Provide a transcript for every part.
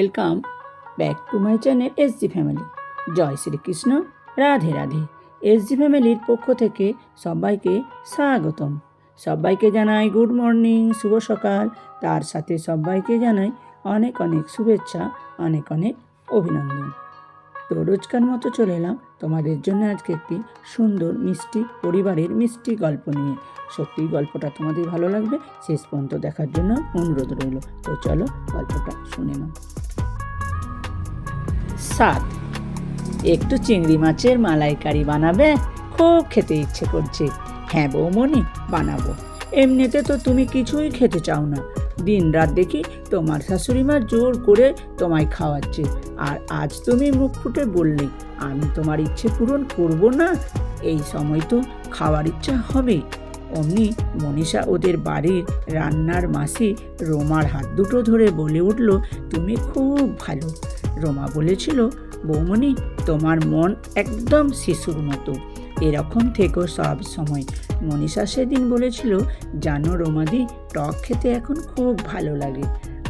Welcome back to my channel S G family Joy Shrikrishna Radhe Radhe S G ফ্যামিলির পক্ষ থেকে সবাইকে স্বাগতম। সবাইকে জানাই গুড মর্নিং শুভ সকাল। তার সাথে সবাইকে জানাই অনেক অনেক শুভেচ্ছা, অনেক অনেক অভিনন্দন। তো রোজকার মতো চলে এলাম তোমাদের জন্য আজকে একটি সুন্দর মিষ্টি, পরিবারের মিষ্টি গল্প নিয়ে। সত্যি গল্পটা তোমাদের ভালো লাগবে, শেষ পর্যন্ত দেখার জন্য অনুরোধ রইল। তো চলো গল্পটা শুনে নাও। সাত একটু চিংড়ি মাছের মালাইকারি বানাবে, খুব খেতে ইচ্ছে করছে। হ্যাঁ বৌমনি, বানাবো। এমনিতে তো তুমি কিছুই খেতে চাও না। দিন রাত দেখি তোমার শাশুড়ি মা জোর করে তোমায় খাওয়াচ্ছে। আর আজ তুমি মুখ ফুটে বললে, আমি তোমার ইচ্ছে পূরণ করব না। এই সময় তো খাওয়ার ইচ্ছা হবে। অমনি মনীষা ওদের বাড়ির রান্নার মাসি রোমার হাত দুটো ধরে বলে উঠল, তুমি খুব ভালো। রোমা বলেছিল বৌমণি তোমার মন একদম শিশুর মতো। এরকম থেকো সব সময়। মনীষা সেদিন বলেছিল, জানো রোমাদি, টক খেতে এখন খুব ভালো লাগে।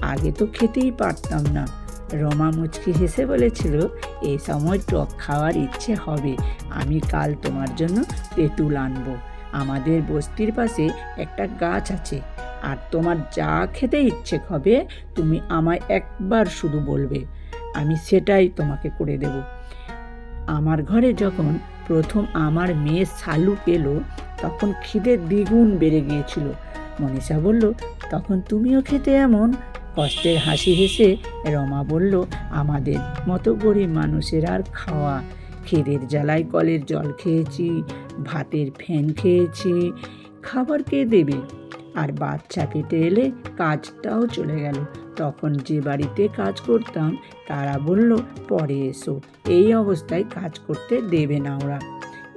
আগে তো খেতেই পারতাম না। রমা মুচকি হেসে বলেছিল এই সময় টক খাওয়ার ইচ্ছে হবে। আমি কাল তোমার জন্য তেঁতুল আনব। আমাদের বস্তির পাশে একটা গাছ আছে। আর তোমার যা খেতে ইচ্ছে হবে, তুমি আমায় একবার শুধু বলবে। আমি সেটাই তোমাকে করে দেব। আমার ঘরে যখন প্রথম আমার মেয়ে শালু পেল তখন খিদে দ্বিগুণ বেড়ে গিয়েছিল। মনীষা বলল, তখন তুমিও খেতে এমন? কষ্টের হাসি হেসে রমা বলল, আমাদের মতো গরিব মানুষের আর খাওয়া। খিদের জ্বালায় কলের জল খেয়েছি, ভাতের ফ্যান খেয়েছি, খাবার কে দেবে? আর বাচ্চা পেটে এলে কাজটাও চলে গেল। তখন যে বাড়িতে কাজ করতাম, তারা বলল, পরে এসো। এই অবস্থায় কাজ করতে দেবে না ওরা।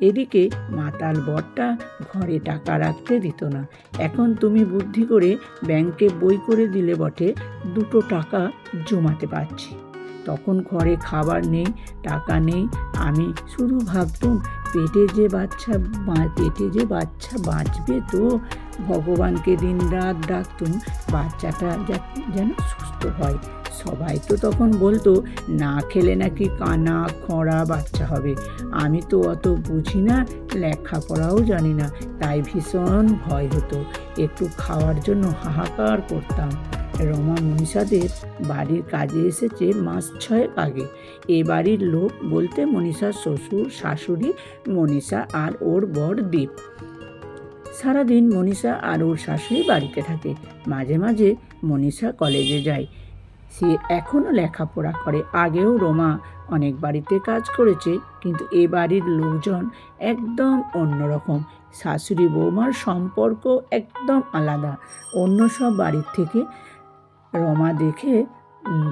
এদিকে মাতাল বরটা ঘরে টাকা রাখতে দিত না। এখন তুমি বুদ্ধি করে ব্যাংকে বই করে দিলে বটে, দুটো টাকা জমাতে পারছি। তখন ঘরে খাবার নেই, টাকা নেই, আমি শুধু ভাবতুম, পেটে যে বাচ্চা পেটে যে বাচ্চা বাঁচবে তো ভগবানকে দিন রাত ডাকতুম, বাচ্চাটা যেন সুস্থ হয়। সবাই তো তখন বলতো, না খেলে নাকি কানা খরা বাচ্চা হবে। আমি তো অত বুঝি না, লেখাপড়াও জানি না, তাই ভীষণ ভয় হতো। একটু খাওয়ার জন্য হাহাকার করতাম। রমা মনীষাদের বাড়ির কাজে এসেছে মাস ছয়েক আগে। এ বাড়ির লোক বলতে মনীষার শ্বশুর, শাশুড়ি, মনীষা আর ওর বর দীপ। সারাদিন মনীষা আর ওর শাশুড়ি বাড়িতে থাকে। মাঝে মাঝে মনীষা কলেজে যায়। সে এখনও লেখাপড়া করে। আগেও রোমা অনেক বাড়িতে কাজ করেছে, কিন্তু এ বাড়ির লোকজন একদম অন্যরকম। শাশুড়ি বৌমার সম্পর্ক একদম আলাদা। অন্য সব বাড়ির থেকে রমা দেখে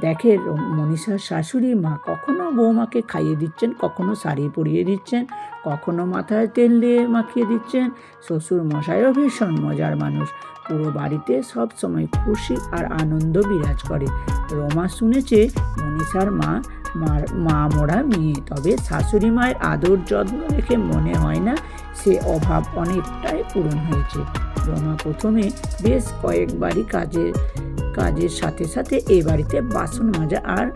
দেখে মনীষার শাশুড়ি মা কখনো বৌমাকে খাইয়ে দিচ্ছেন, কখনো শাড়ি পরিয়ে দিচ্ছেন, কখনো মাথায় তেল দিয়ে মাখিয়ে দিচ্ছেন। শ্বশুর মশাইও ভীষণ মজার মানুষ। পুরো বাড়িতে সব সময় খুশি আর আনন্দ বিরাজ করে। রমা শুনেছে মনীষার মা মার মা মোড়া মেয়ে, তবে শাশুড়ি মায়ের আদর যত্ন দেখে মনে হয় না সে অভাব অনেকটাই পূরণ হয়েছে। রমা প্রথমে বেশ কয়েকবারই কাজে কাজের সাথে সাথে এ বাড়িতে বাসন মাজা আর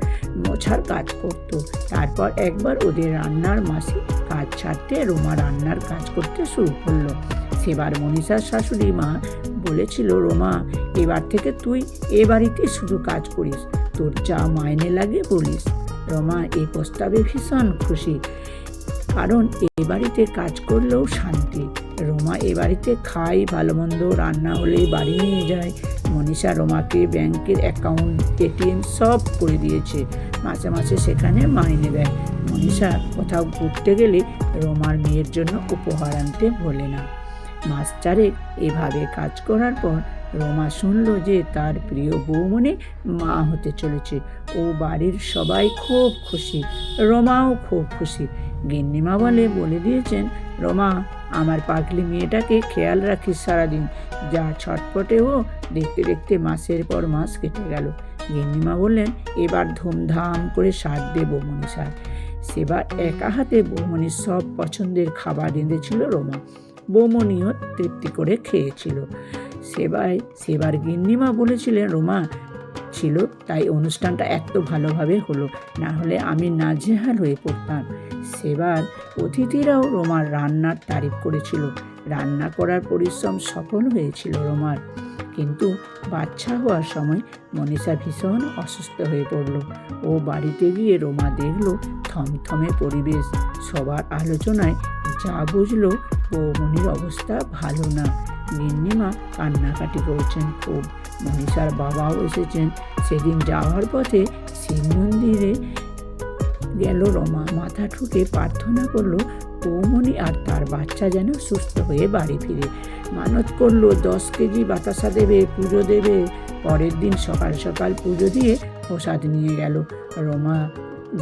মোছার কাজ করত। তারপর একবার ওদের রান্নার মাসি কাজ ছাড়তে রোমা রান্নার কাজ করতে শুরু করল। সেবার মনীষার শাশুড়ি মা বলেছিল, রোমা, এবার থেকে তুই এ বাড়িতে শুধু কাজ করিস, তোর যা মাইনে লাগে বলিস। রমা এই প্রস্তাবে ভীষণ খুশি, কারণ এ বাড়িতে কাজ করলেও শান্তি। রোমা, এ বাড়িতে খাই ভালো মন্দ রান্না হলেই বাড়ি নিয়ে যায়। মনীষা রোমাকে ব্যাংকের অ্যাকাউন্ট, এটিএম সব করে দিয়েছে। মাসে মাসে সেখানে মাইনে দেয় মনীষা কোথাও ঘুরতে গেলে রোমার মেয়ের জন্য উপহার আনতে ভোলে না। মাস চারেক এভাবে কাজ করার পর রোমা শুনল যে তার প্রিয় বৌমনে মা হতে চলেছে। ও বাড়ির সবাই খুব খুশি। রোমাও খুব খুশি। গিন্নিমা বলে বলে দিয়েছেন, রোমা, আমার পাগলি মেয়েটাকে খেয়াল রাখিস সারাদিন। যা ছটপটে ও দেখতে দেখতে মাসের পর মাস কেটে গেল। গিন্নিমা বললেন, এবার ধুমধাম করে সার দেব মনীষার। সেবার একা হাতে বৌমনির সব পছন্দের খাবার রেঁধেছিল রোমা। বৌমনিও তৃপ্তি করে খেয়েছিল। সেবায় সেবার গিন্নিমা বলেছিলেন, রোমা, ছিল, তাই অনুষ্ঠানটা এত ভালোভাবে হলো। না হলে আমি নাজেহাল হয়ে পড়তাম। সেবার অতিথিরাও রোমার রান্নার তারিফ করেছিল। রান্না করার পরিশ্রম সফল হয়েছিল রোমার। কিন্তু বাচ্চা হওয়ার সময় মনীষা ভীষণ অসুস্থ হয়ে পড়ল। ও বাড়িতে গিয়ে রোমা দেখল থমথমে পরিবেশ। সবার আলোচনায় যা বুঝলো, বৌমনির অবস্থা ভালো না। গিন্নিমা কান্নাকাটি করছেন খুব। মনীষার বাবাও এসেছেন। সেদিন যাওয়ার পথে শিব মন্দিরে গেল রমা। মাথা ঠুকে প্রার্থনা করল, বৌমণি আর তার বাচ্চা যেন সুস্থ হয়ে বাড়ি ফিরে। মানত করল, দশ কেজি বাতাসা দেবে, পুজো দেবে। পরের দিন সকাল সকাল পুজো দিয়ে প্রসাদ নিয়ে গেল। রমা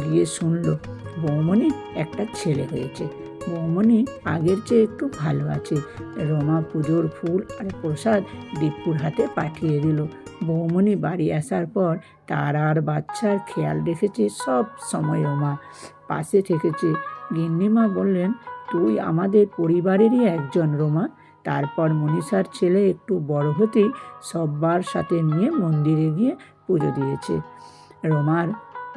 গিয়ে শুনলো বৌমনি একটা ছেলে হয়েছে। বৌমণি আগের চেয়ে একটু ভালো আছে। রমা পুজোর ফুল আর প্রসাদ দীপুর হাতে পাঠিয়ে দিল। বৌমণি বাড়ি আসার পর তার আর বাচ্চার খেয়াল রেখেছে সব সময় রমা। পাশে থেকেছে। গিন্নিমা বললেন, তুই আমাদের পরিবারেরই একজন রোমা। তারপর মনীষার ছেলে একটু বড় হতেই সব্বার সাথে নিয়ে মন্দিরে গিয়ে পুজো দিয়েছে। রোমার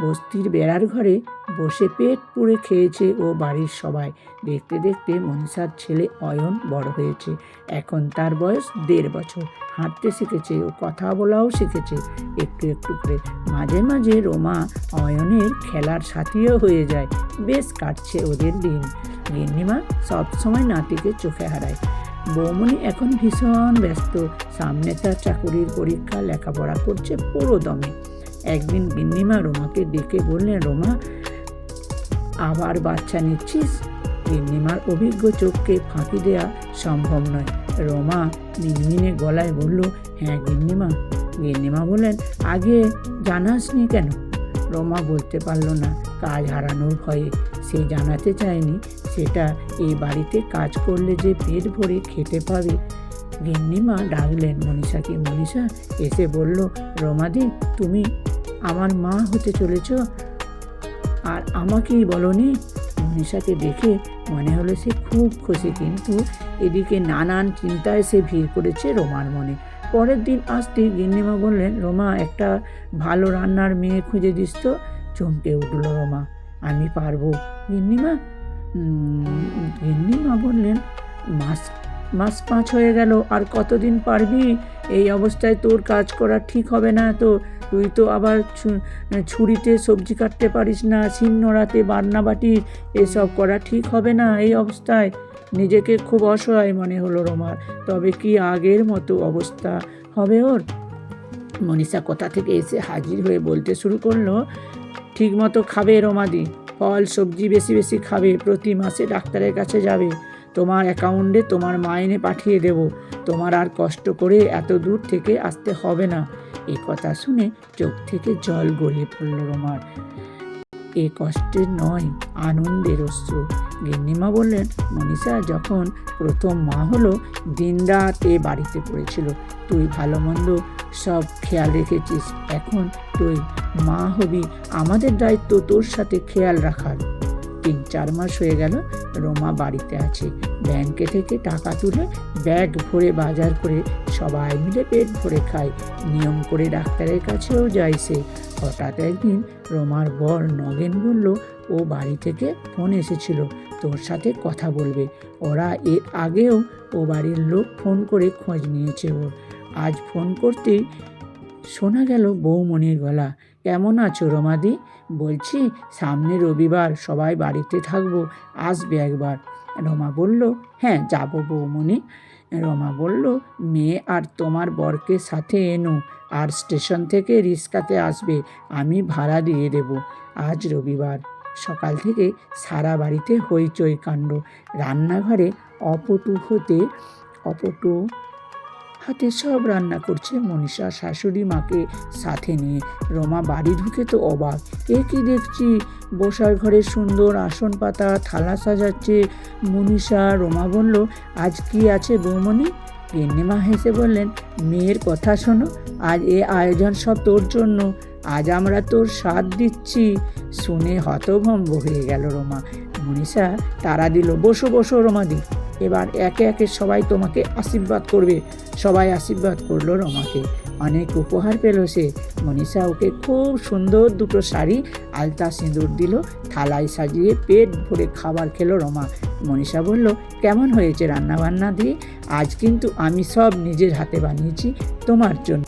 বস্তির বেড়ার ঘরে বসে পেট পুড়ে খেয়েছে ও বাড়ির সবাই। দেখতে দেখতে মনীষার ছেলে অয়ন বড় হয়েছে। এখন তার বয়স দেড় বছর। হাঁটতে শিখেছে ও কথা বলাও শিখেছে। একটু একটু করে। মাঝে মাঝে রোমা অয়নের খেলার সাথীও হয়ে যায়। বেশ কাটছে ওদের দিন। গিন্নিমা সবসময় নাতিকে চোখে হারায়। বৌমনি এখন ভীষণ ব্যস্ত। সামনে তার চাকুরির পরীক্ষা, লেখাপড়া করছে পুরো দমে একদিন গিন্নিমা রোমাকে ডেকে বললেন, রোমা, আবার বাচ্চা নিচ্ছিস? গিন্নিমার অভিজ্ঞ চোখকে ফাঁকি দেয়া সম্ভব নয়। রোমা মিনমিনে গলায় বলল হ্যাঁ গিন্নিমা। গিন্নিমা বললেন, আগে জানাসনি কেন? রোমা বলতে পারল না, কাজ হারানোর ভয়ে। সে জানাতে চায়নি, সেটা এই বাড়িতে কাজ করলে যে পেট ভরে খেতে পাবে। গিন্নিমা ডাকলেন মনীষাকে। মনীষা এসে বলল, রমাদি, তুমি আমার মা হতে চলেছ? আর আমাকেই বলনি মনীষাকে দেখে মনে হলো সে খুব খুশি, কিন্তু এদিকে নানান চিন্তায় সে ভিড় করেছে রোমার মনে। পরের দিন আসতেই গিন্নিমা বললেন, রোমা, একটা ভালো রান্নার মেয়ে খুঁজে দিস তো। চমকে উঠল রোমা, আমি পারব। গিন্নিমা? গিন্নিমা বললেন, মাস মাস পাঁচ হয়ে গেল, আর কতদিন পারবি? এই অবস্থায় তোর কাজ করা ঠিক হবে না তো। তুই তো আবার ছুরিতে সবজি কাটতে পারিস না শিল নোড়াতে বান্নাবাটি এসব করা ঠিক হবে না এই অবস্থায়। নিজেকে খুব অসহায় মনে হলো রোমার, তবে কি আগের মতো অবস্থা হবে ওর? মনীষা কোথা থেকে এসে হাজির হয়ে বলতে শুরু করল ঠিক মতো খাবে রোমাদি, ফল, সবজি বেশি বেশি খাবে, প্রতি মাসে ডাক্তারের কাছে যাবে। তোমার অ্যাকাউন্টে তোমার মাইনে পাঠিয়ে দেব। তোমার আর কষ্ট করে এত দূর থেকে আসতে হবে না। এই কথা শুনে চোখ থেকে জল গড়িয়ে পড়ল রোমার। এ কষ্টের নয়, আনন্দের অশ্রু। গিন্নিমা বললেন, মনীষা, যখন প্রথম মা হলো দিনরাত এ বাড়িতে পড়েছিল। তুই ভালো মন্দ সব খেয়াল রেখেছিস। এখন তুই মা হবি। আমাদের দায়িত্ব তোর সাথে খেয়াল রাখার। তিন চার মাস হয়ে গেল রোমা বাড়িতে আছে। ব্যাংকে থেকে টাকা তুলে ব্যাগ ভরে বাজার করে সবাই মিলে পেট ভরে খায়। নিয়ম করে ডাক্তারের কাছেও যায় সে। হঠাৎ একদিন রোমার বর নগেন বলল, ও বাড়ি থেকে ফোন এসেছিল, তোর সাথে কথা বলবে। ওরা এর আগেও ও বাড়ির লোক ফোন করে খোঁজ নিয়েছে ওর। আজ ফোন করতেই শোনা গেল বৌমণির গলা। কেমন আছো রমাদি? বলছি, সামনে রবিবার, সবাই বাড়িতে থাকব, আসবে একবার। রমা বলল হ্যাঁ যাব বৌমণি রমা বলল, মেয়ে আর তোমার বরকে সাথে এনো, আর স্টেশন থেকে রিস্কাতে আসবে, আমি ভাড়া দিয়ে দেব। আজ রবিবার। সকাল থেকে সারা বাড়িতে হইচই কাণ্ড। রান্নাঘরে অপটু হতে, অপটু হাতে সব রান্না করছে মনীষা শাশুড়ি মাকে সাথে নিয়ে। রমা বাড়ি ঢুকে তো অবাক। এ কি দেখছি? বসার ঘরে সুন্দর আসন পাতা, থালা সাজাচ্ছে। মনীষা রমা বলল, আজ কি আছে বৌমণি? গিন্নিমা হেসে বললেন, মেয়ের কথা শোনো, আজ এ আয়োজন সব তোর জন্য। আজ আমরা তোর স্বাদ দিচ্ছি। শুনে হতভম্ব হয়ে গেল রমা। মনীষা তারা দিল, বসো বসো রমাদি। এবার একে একে সবাই তোমাকে আশীর্বাদ করবে। সবাই আশীর্বাদ করল রমাকে। অনেক উপহার পেল সে। মনীষা ওকে খুব সুন্দর দুটো শাড়ি, আলতা সিঁদুর দিল, থালায় সাজিয়ে পেট ভরে খাবার খেলো রমা। মনীষা বলল, কেমন হয়েছে রান্নাবান্না দিয়ে? আজ কিন্তু আমি সব নিজের হাতে বানিয়েছি, তোমার জন্য।